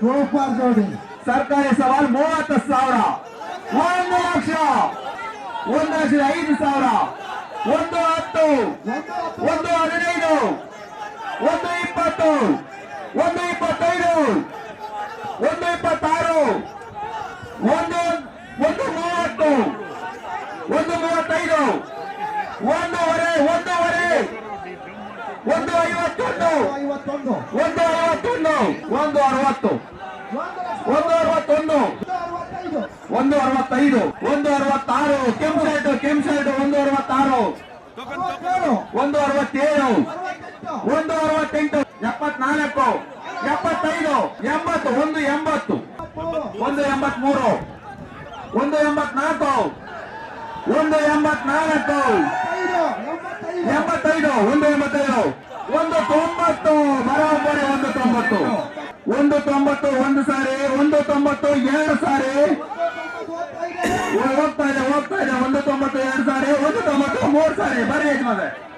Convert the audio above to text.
Super ಜೋಡಿ. ಸರ್ಕಾರಿ ಸವಾಲ್ ಮೂವತ್ತು ಸಾವಿರ. ಒಂದು ಲಕ್ಷ. ಒಂದು ಲಕ್ಷ ಐದು ಸಾವಿರ. ಒಂದು ಹತ್ತು. ಒಂದು ಹದಿನೈದು. ಒಂದು ಇಪ್ಪತ್ತು. ಒಂದು ಇಪ್ಪತ್ತೈದು. ಒಂದು ಇಪ್ಪತ್ತಾರು. ಒಂದು ಒಂದು ಮೂವತ್ತು. ಒಂದು ಮೂವತ್ತೈದು. ಒಂದೂವರೆ ಒಂದೂವರೆ. ಒಂದು ಐವತ್ತೊಂದು. ಒಂದು ಒಂದು ಅರವತ್ತು. ಒಂದು ಅರವತ್ತೊಂದು. ಒಂದು ಅರವತ್ತೈದು. ಒಂದು ಅರವತ್ತಾರು. ಕೆಂಪು ಶರ್ಟ್ ಕೆಂಪು ಶರ್ಟ್ ಒಂದು ಅರವತ್ತಾರು. ಒಂದು ಅರವತ್ತೇಳು. ಒಂದು ಅರವತ್ತೆಂಟು. ಎಪ್ಪತ್ನಾಲ್ಕು. ಎಪ್ಪತ್ತೈದು. ಎಂಬತ್ತು. ಒಂದು ಎಂಬತ್ತು. ಒಂದು ಎಂಬತ್ಮೂರು. ಒಂದು ಎಂಬತ್ನಾಲ್ಕು. ಒಂದು ಎಂಬತ್ನಾಲ್ಕು. ಎಂಬತ್ತೈದು. ಒಂದು ಎಂಬತ್ತೈದು. ಒಂದು ತೊಂಬತ್ತು. ಒಂದು ತೊಂಬತ್ತು ಒಂದು ತೊಂಬತ್ತು, ಒಂದು ಸಾರಿ, ಒಂದು ತೊಂಬತ್ತು, ಎರಡು ಸಾರಿ. ಹೋಗ್ತಾ ಇದೆ ಹೋಗ್ತಾ ಇದೆ ಹೋಗ್ತಾ ಇದೆ. ಒಂದು ತೊಂಬತ್ತು, ಎರಡು ಸಾರಿ, ಒಂದು ತೊಂಬತ್ತು, ಮೂರು ಸಾರಿ. ಬರ್ರಿ ಯಜಮಾನ್ರೆ.